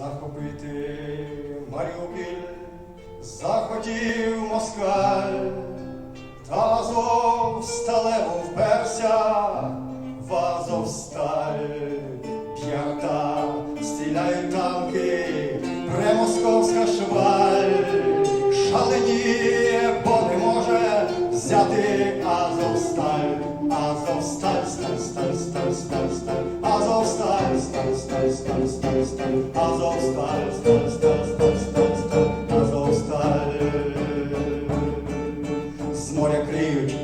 захопити Маріупіль, захотів москаль, та Азов сталевом вперся. взяти Азовсталь, Азовсталь, сталь, сталь, сталь, сталь, сталь, Азовсталь, сталь, сталь, сталь, сталь, сталь, Азовсталь, сталь, сталь, сталь, сталь, сталь, Азовсталь. З моря криють,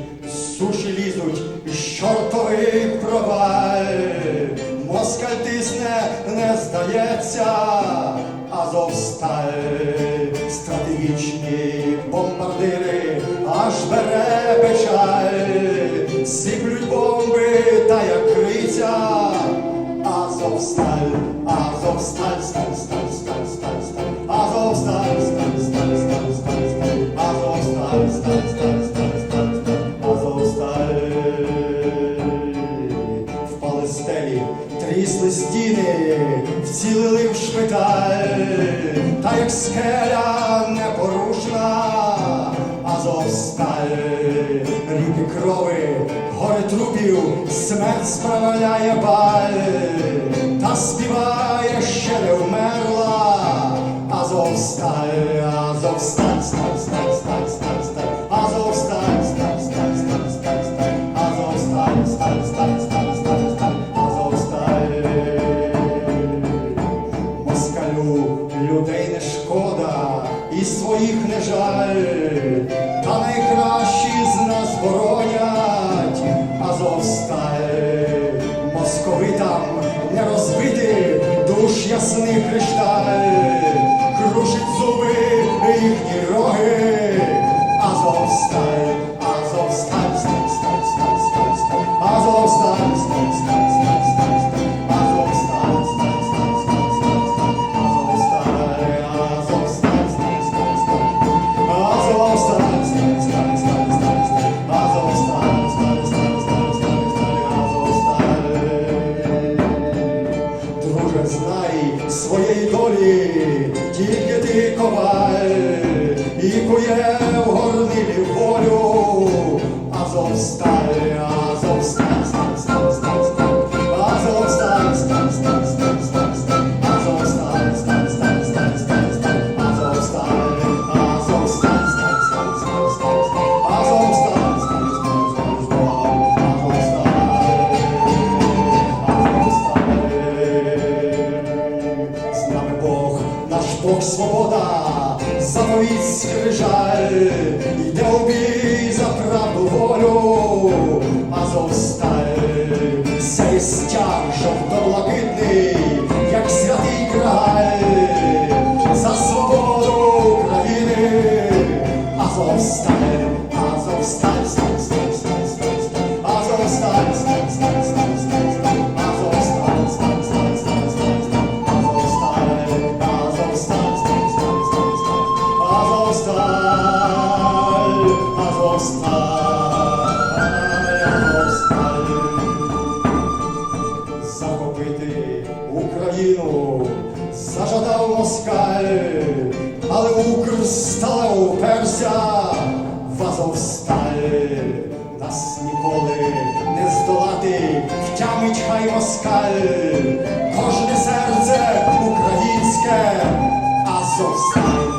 суші лізуть, чортовий чортових проваль. Москаль тисне, не здається, Азовсталь, стратегічні бомбардири. Аж бере печаль, сіплють бомби та як криця, Азовсталь, Азовсталь, сталь, сталь, сталь, сталь, сталь, Азовсталь, сталь, сталь, сталь, сталь, сталь, Азовсталь, сталь, сталь, сталь, сталь, сталь, Азовсталь, в Палестелі трісли стіни, вцілили в шпиталь, та як скеля. крови, горе трупів, смерть справляє баль. Знай своєї долі, тільки ти коваль, і кує в горнилі волю, а. desire стале уперся, в Азовсталь нас ніколи не здолати, втямить хай москаль, кожне серце українське, Азовсталь.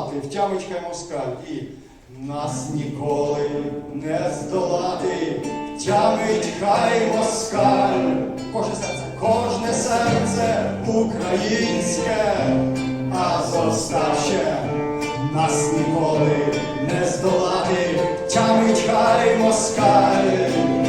палки, втямочка москаль, і нас ніколи не здолати, втямить хай москаль, кожне серце, кожне серце українське, а зостаче нас ніколи не здолати, втямить хай москаль.